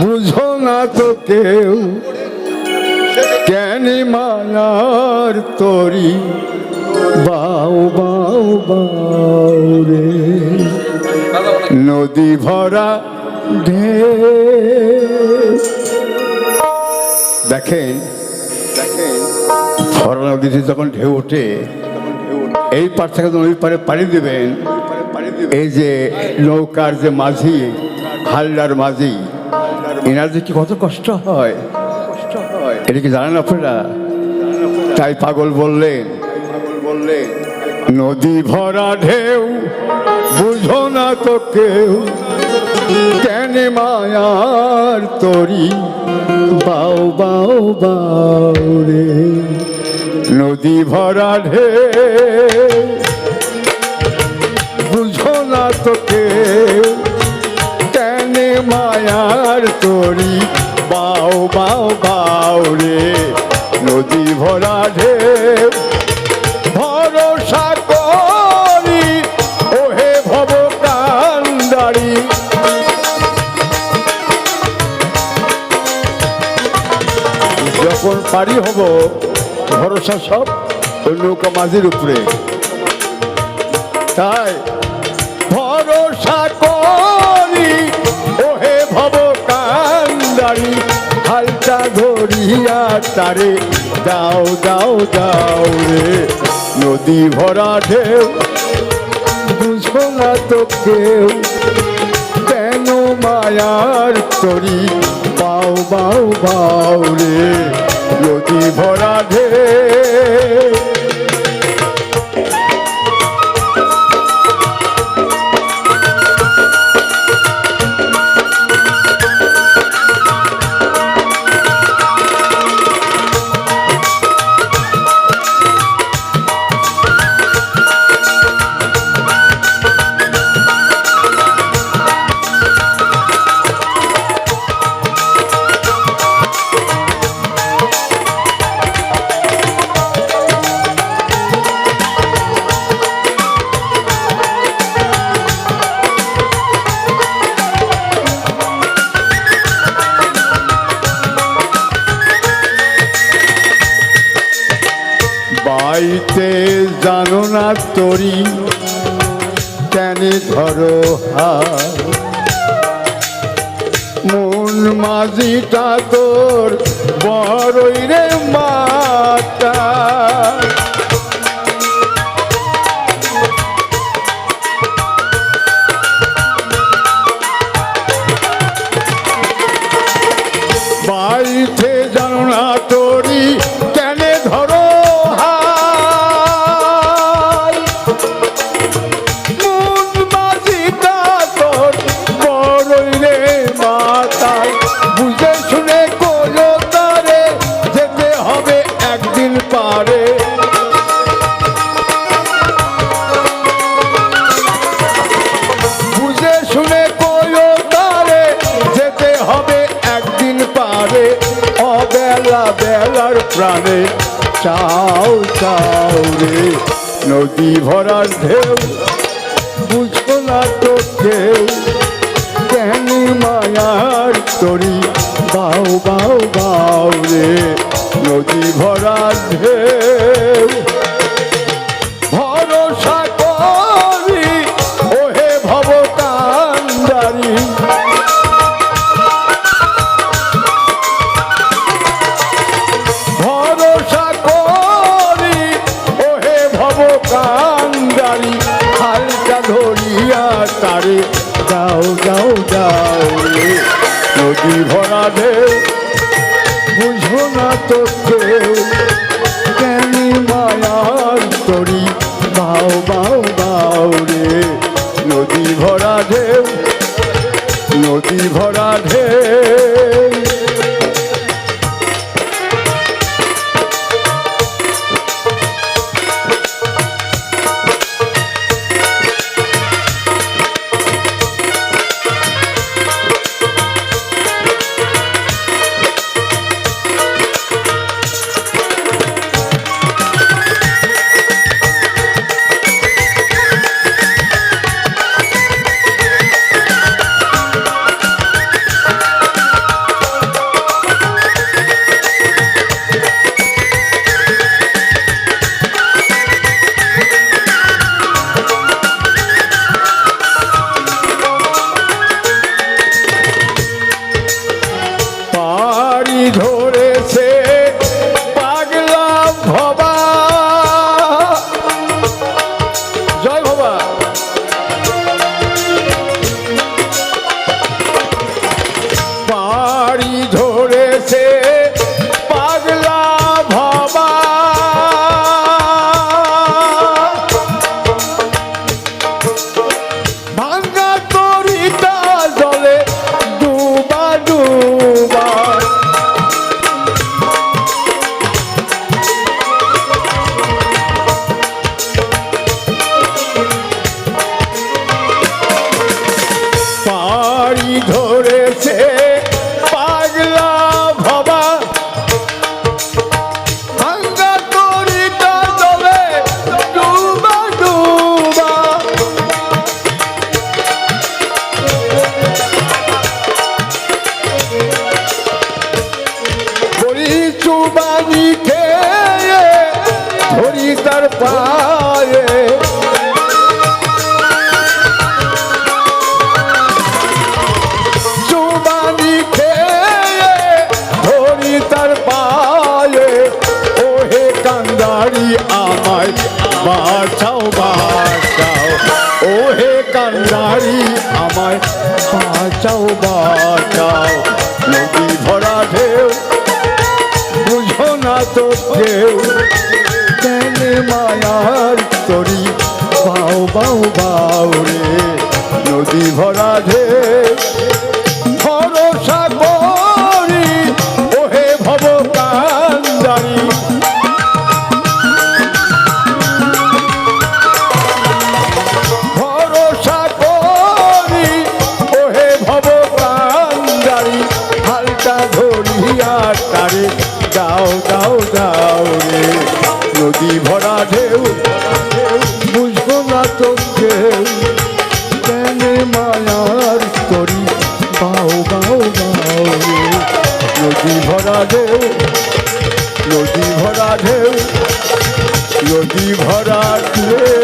বুঝো না তো কেউ। কেন মায়ার তরি? বাউ বাউ বাউ রে। নদী ভরা ঢে দেখেন, ভরা নদীতে যখন ঢেউ ওঠে, এই পার থেকে ওই পারে পাড়ি দেবেন। এই যে নৌকার যে মাঝি, হালদার মাঝি এনার যে কি কত কষ্ট হয়। এটা কি জানেন আপনারা? তাই পাগল বললেন বললেন নদী ভরা ঢেউ, বুঝো না তো কেউ, কেন মায়ার তরি বাউ বাউ বাউ রে। নদী ভরা ঢেউ, বুঝো না তো কেউ মায়ার তরি বাউ বাউ বাউ রে। নদী ভরা ঢেউ, ভরসা করি। ওহে ভব কান্দারি যখন পারি হব, ভরসা সব ওই নৌকা মাঝির উপরে। তাই ভরসা করি কান্দারি হালটা ধরিয়া তারে দাও দাও দাও রে, নদী ভরা ঢেউ। বুঝো না তো কেউ, কেন মায়ার তরি বাউ বাউ বাউ রে, নদী ভরা ঢেউ। বাইতে জানো না তরি কেন ধরো হার? মন মাঝিটা তোর বড়ই রে মাতা অবেলা বেলার প্রাণে, চাও চাও রে নদী ভরার ঢেউ। বুঝো না তো কেউ কেন মায়ার তরি। বাউ বাউ বাউ তো কেউ ধরেছে পাগলা ভবা। জয় ভবা। পাড়ি ধরে পায়ে। চুবানি খেয়ে ধরি তার পায়ে। ওহে কান্দারি আমায় বাঁচাও বাঁচাও। ওহে কান্দারি আমায় বাঁচাও বাঁচাও। নদী ভরা ঢেউ ভরসা করি, ওহে ভব কান্দারি ভরসা করি, ওহে ভব কান্দারি হালকা ধরিয়া তারে দাও দাও দাও রে নদী ভরা ভরা ঢেউ নদী ভরা ঢেউ নদী ভরা ঢেউ।